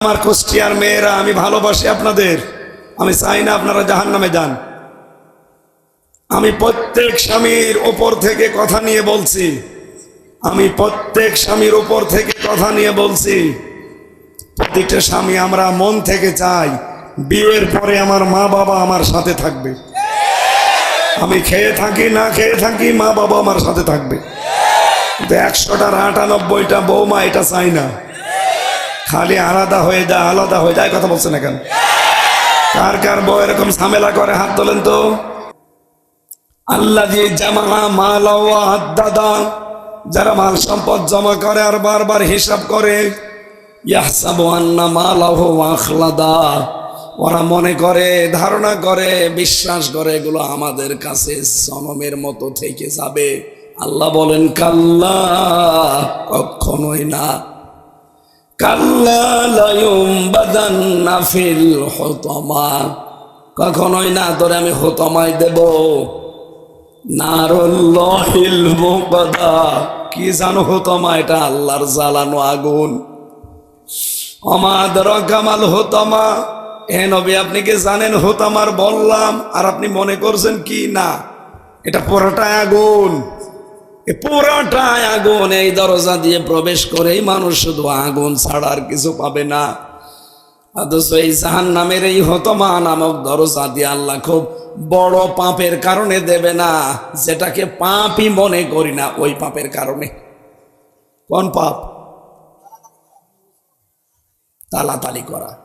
আমার কুষ্টিয়ার মেয়েরা, আমি ভালোবাসি আপনাদের। আমি চাই না আপনারা জাহান নামে যান। আমি প্রত্যেক স্বামীর ওপর থেকে কথা নিয়ে বলছি। আমি প্রত্যেক স্বামীর ওপর থেকে কথা নিয়ে বলছি। প্রত্যেকটা স্বামী আমরা মন থেকে চাই, বিয়ের পরে আমার মা বাবা আমার সাথে থাকবে। আমি খেয়ে থাকি, না খেয়ে থাকি মা বাবা আমার সাথে থাকবে। একশোটার আটানব্বইটা বৌমা এটা চাই না। খালি আলাদা হয়ে যায় আলাদা হয়ে যায় কথা বলছে না কেন? কার কার বউ এরকম ঝামেলা করে, হাত তোলেন তো। আল্লাহ জামা দাদা যারা মাল সম্পদ জমা করে আর বারবার হিসাব করে আখলাদা। ওরা মনে করে, ধারণা করে, বিশ্বাস করে, এগুলো আমাদের কাছে জনমের মতো থেকে যাবে। আল্লাহ বলেন, কাল্লা কখনোই না কাল্লা লায়ুম বাদান্না ফিল হতমা কখনোই না, তোরে আমি হতমায় দেব। কি জানো হতমা এটা? আল্লাহর জ্বালানো আগুন। অমাদর কামাল হতমা। হে নবী, আপনি কি জানেন হতামার বললাম? আর আপনি মনে করছেন কি? না, এটা পুরোটাই আগুন। এ পুরোটাই আগুন, এই দরজা দিয়ে প্রবেশ করেই মানুষ শুধু আগুন ছাড়া আর কিছু পাবে না। অথচ এই জাহান নামের এই হতমা নামক দরজা দিয়ে আল্লাহ খুব বড় পাপের কারণে দেবে না। যেটাকে পাপই মনে করি না, ওই পাপের কারণে। কোন পাপ? তালাতালি করা।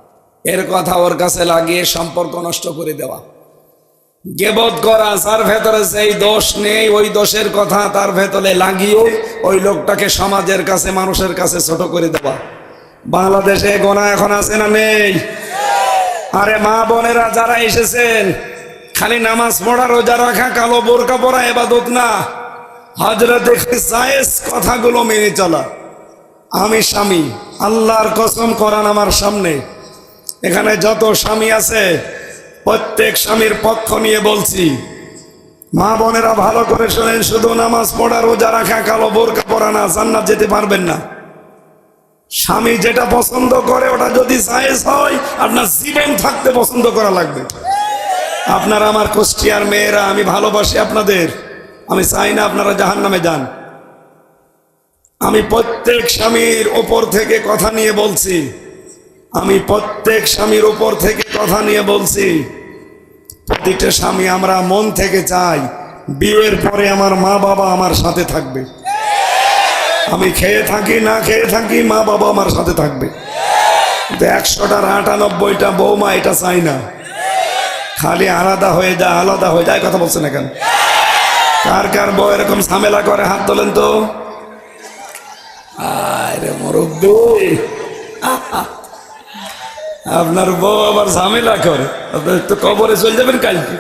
এর কথা ওর কাছে লাগিয়ে সম্পর্ক নষ্ট করে দেওয়া। গেবত করা, যার ভেতরে সেই দোষ নেই, ওই দোষের কথা তার ভেতরে লাগিয়ে ওই লোকটাকে সমাজের কাছে, মানুষের কাছে ছোট করে দেওয়া। বাংলাদেশে গোনা এখন আছে না নেই? আরে মা বোনেরা যারা এসেছেন, খালি নামাজ পড়া, রোজা রাখা, কালো বোরকা পরা এবাদত না। হজরত কথাগুলো মেনে চলা। আমি স্বামী, আল্লাহর কসম করান আমার সামনে। এখানে যত স্বামী আছে প্রত্যেক স্বামীর পক্ষ নিয়ে বলছি, মা বোনেরা ভালো করে শোনেন, শুধু নামাজ পড়া, রোজা রাখা, কালো বোরকা পরা না জান্নাত যেতে পারবেন না। স্বামী যেটা পছন্দ করে, ওটা যদি জায়েজ হয়, আপনার জীবন থাকতে পছন্দ করা লাগবে। আপনার আমার কুষ্টিয়ার মেয়েরা, আমি ভালোবাসি আপনাদের। আমি চাই না আপনারা জাহান নামে যান। আমি প্রত্যেক স্বামীর ওপর থেকে কথা নিয়ে বলছি আমি প্রত্যেক স্বামীর ওপর থেকে কথা নিয়ে বলছি প্রত্যেকটা স্বামী আমরা মন থেকে চাই, বিয়ের পরে আমার মা বাবা আমার সাথে থাকবে। আমি খেয়ে থাকি, না খেয়ে থাকি, মা বাবা আমার সাথে থাকবে। একশোটার আটানব্বইটা বৌমা এটা চাই না। খালি আলাদা হয়ে যায়, আলাদা হয়ে যায় কথা বলছে না কেন? কার কার বউ এরকম ঝামেলা করে, হাত তোলেন তো? আরে মুরব্বী। আপনার বউ আবার ঝামেলা করে। আপনার তো কবরে চলে যাবেন কালকে।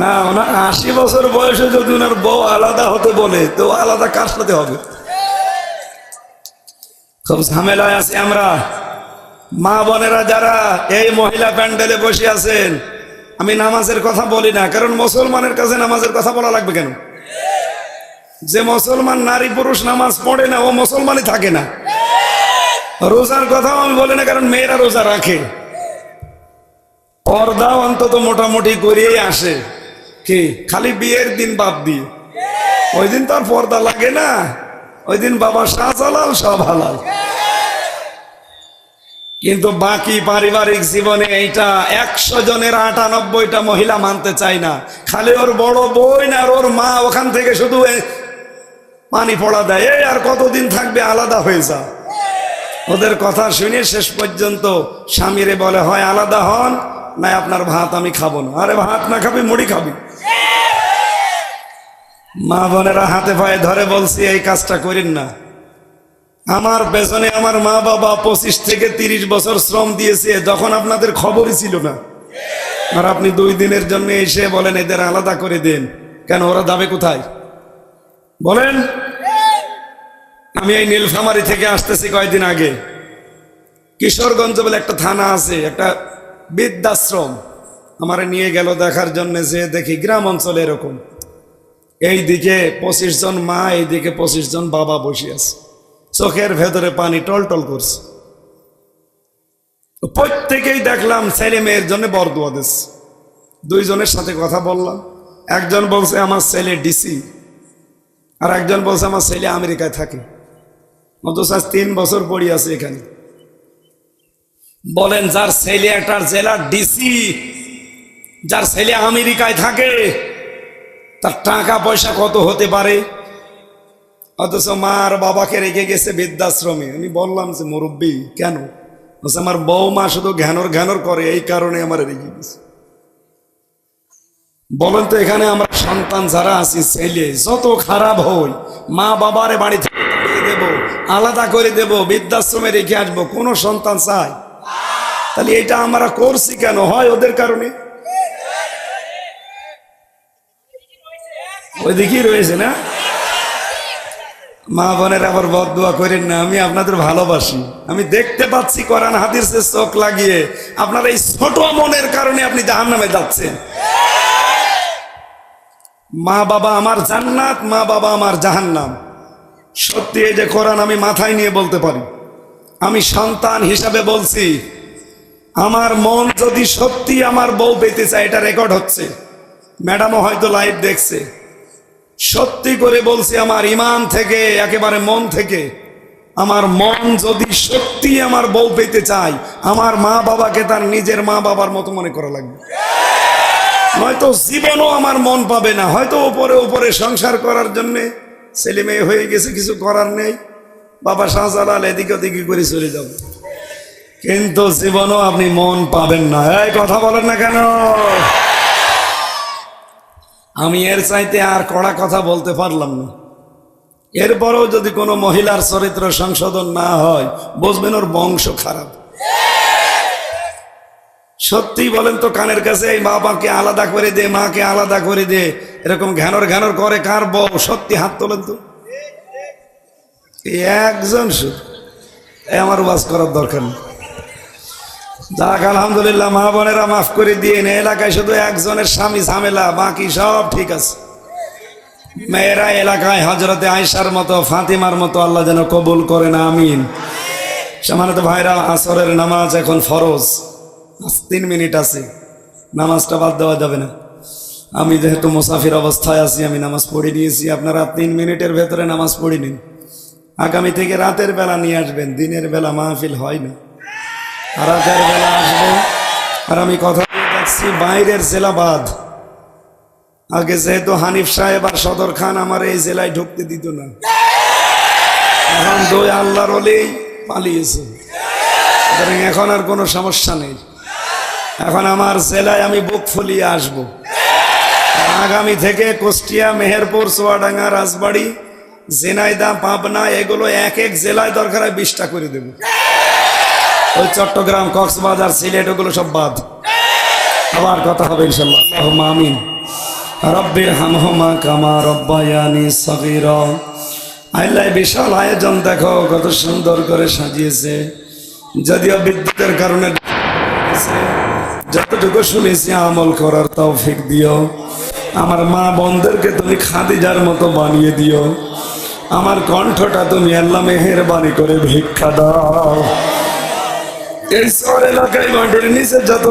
না, ওনার আশি বছর বয়সে যদি ওনার বউ আলাদা হতে বলে, তো আলাদা কার সাথে হবে? খুব ঝামেলায় আছি আমরা। মা বোনেরা যারা এই মহিলা প্যান্ডেলে বসে আছেন, আমি নামাজের কথা বলি না, কারণ মুসলমানের কাছে নামাজের কথা বলা লাগবে কেন? যে মুসলমান নারী পুরুষ নামাজ পড়ে না, ও মুসলমানই থাকে না। রোজার কথাও আমি বলি না, কারণ মেয়েরা রোজা রাখে। পর্দা অন্তত মোটামুটি করিয়েই আসে। কি? খালি বিয়ের দিন বাদ দিয়ে। ওই দিন তো আর পর্দা লাগে না। ওই দিন বাবা শাহজালাল, সব হালাল। কিন্তু বাকি পারিবারিক জীবনে এইটা একশো জনের আটানব্বইটা মহিলা মানতে চায় না। খালি ওর বড় বোন আর ওর মা ওখান থেকে শুধু পানি পড়া দেয়। আর কতদিন থাকবে আলাদা হয়ে যা। ওদের কথা শুনে শেষ পর্যন্ত স্বামীরে বলে, হয় আলাদা হন না আপনার ভাত আমি খাব না। আরে ভাত না খাবি, মুড়ি খাবি? মা বোনেরা হাতে পায়ে ধরে বলছি, এই কাজটা করেন না। আমার পেছনে আমার মা বাবা পঁচিশ থেকে তিরিশ বছর শ্রম দিয়েছে যখন আপনাদের খবরই ছিল না। আর আপনি দুই দিনের জন্য এসে বলেন, এদের আলাদা করে দেন। কেন, ওরা যাবে কোথায়? বলেন আমি এই নীলফামারি থেকে আসতেছি কয়েকদিন আগে। কিশোরগঞ্জ বলে একটা থানা আছে, একটা বৃদ্ধাশ্রম। আমারে নিয়ে গেল দেখার জন্য যে দেখি গ্রাম অঞ্চলে এরকম। এই দিকে পঁচিশ জন মা, এইদিকে পঁচিশ জন বাবা বসে আছে। চোখের ভেতরে পানি টলটল করছে। প্রত্যেকেই দেখলাম ছেলে মেয়ের জন্য বরদুয়া দিচ্ছে। দুইজনের সাথে কথা বললাম। একজন বলছে, আমার ছেলে ডিসি। আর একজন বলছে, আমার ছেলে আমেরিকায় থাকে। অথচ তিন বছর পড়ি আছে এখানে। বলেন, যার ছেলে একটা জেলার ডিসি যার ছেলে আমেরিকায় থাকে, তার টাকা পয়সা কত হতে পারে? অথচ মা আর বাবাকে রেখে গেছে বৃদ্ধাশ্রমে। আমি বললাম যে, মুরব্বী, কেন? বলছে আমার বৌমা শুধু ঘ্যানর ঘ্যানর করে, এই কারণে আমার রেখে গেছে। বলেন তো, এখানে আমরা সন্তান যারা আছি, ছেলে, যত খারাপ হই, মা বাবারে বাড়ি থেকে দেব। আলাদা করে দেব, বৃদ্ধাশ্রমে রেখে আসব, কোনো সন্তান চাই। তাহলে এটা আমরা করছি কেন? হয় ওদের কারণে? ওইদিকেই রয়েছে না? মা বোনের আবার বদুয়া করেন না, আমি আপনাদের ভালোবাসি। আমি দেখতে পাচ্ছি কোরআন হাদিসের চোখ লাগিয়ে, আপনার এই ছোট মনের কারণে আপনি জাহান নামে যাচ্ছেন। মা বাবা আমার জান্নাত, মা বাবা আমার জাহান্নাম। সত্যি এই যে কোরআন আমি মাথায় নিয়ে বলতে পারি। আমি সন্তান হিসাবে বলছি, আমার মন যদি সত্যি আমার বউ পেতে চায়, এটা রেকর্ড হচ্ছে। ম্যাডামও হয়তো লাইভ দেখছে। সত্যি করে বলছি, আমার ইমান থেকে, একেবারে মন থেকে, আমার মন যদি সত্যি আমার বউ পেতে চায়, আমার মা বাবাকে তার নিজের মা বাবার মতো মনে করা লাগবে। হয়তো জীবনও আমার মন পাবে না, হয়তো উপরে উপরে সংসার করার জন্য ছেলে মেয়ে হয়ে গেছে, কিছু করার নেই। বাবা শাহজালাল এদিক ওদিকে করে চলে যাবে। কিন্তু জীবনও আপনি মন পাবেন না। এই কথা বলেন না কেন? আমি এর চাইতে আর কড়া কথা বলতে পারলাম না। এরপরেও যদি কোনো মহিলার চরিত্র সংশোধন না হয়, বুঝবেন ওর বংশ খারাপ। সত্যি বলেন তো কানের কাছে, এই মা বাবাকে আলাদা করে দে, মাকে আলাদা করে দে। এরকম ঘ্যানর ঘ্যানর করে কার বউ? সত্যি হাত তোলেন তো। একজন আমার ওয়াজ করার দরকার নেই। যাক, আলহামদুলিল্লাহ, মা বোনেরা মাফ করে দিয়ে নে এলাকায় শুধু একজনের স্বামী ঝামেলা, বাকি সব ঠিক আছে। মেয়েরা এলাকায় হজরতে আয়সার মতো, ফাতিমার মতো আল্লাহ যেন কবুল করে না আমিন। সমানত ভাইরা, আসরের নামাজ এখন ফরজ। তিন মিনিট আছে। নামাজটা বাদ দেওয়া যাবে না। আমি যেহেতু মুসাফির অবস্থায় আছি, আমি নামাজ পড়ে নিয়েছি। আপনারা তিন মিনিটের ভেতরে নামাজ পড়ে নিন। আগামী থেকে রাতের বেলা নিয়ে আসবেন, দিনের বেলা মাহফিল হয় না। রাতের বেলা আসব। আর আমি কথা যাচ্ছি বাইরের জেলা বাদ আগে যেহেতু হানিফ সাহেব আর সদর খান আমার এই জেলায় ঢুকতে দিত না। এখন দুই আল্লাহর হলেই পালিয়েছে। এখন আর কোনো সমস্যা নেই। এখন আমার জেলায় আমি বুক ফুলিয়ে আসব। আগামী থেকে কুষ্টিয়া, মেহেরপুর সোয়াডাঙ্গা রাজবাড়ি জেনাইদা পাবনা, এগুলো এক এক জেলায় দরকার হয় বিশটা করে দেবো। ওই চট্টগ্রাম, কক্সবাজার, সিলেট, ওগুলো সব বাদ। আবার কথা হবে ইনশাল্লাহ আমিন। রব্বির হামহুমা কামা রব্বায়ানি সগীর। আল্লাহ বিশাল আয়োজন দেখো, কত সুন্দর করে সাজিয়েছে। যদিও বিদ্যুতের কারণে যতটুকু শুনেছি আমল করার তৌফিক দিও। আমার মা বোনদেরকে তুমি খাদিজার মতো বানিয়ে দিও। আমার কণ্ঠটা তুমি আল্লাহ মেহেরবানি করে ভিক্ষা দাও। এই শহর এলাকায় মাটির নিচে যত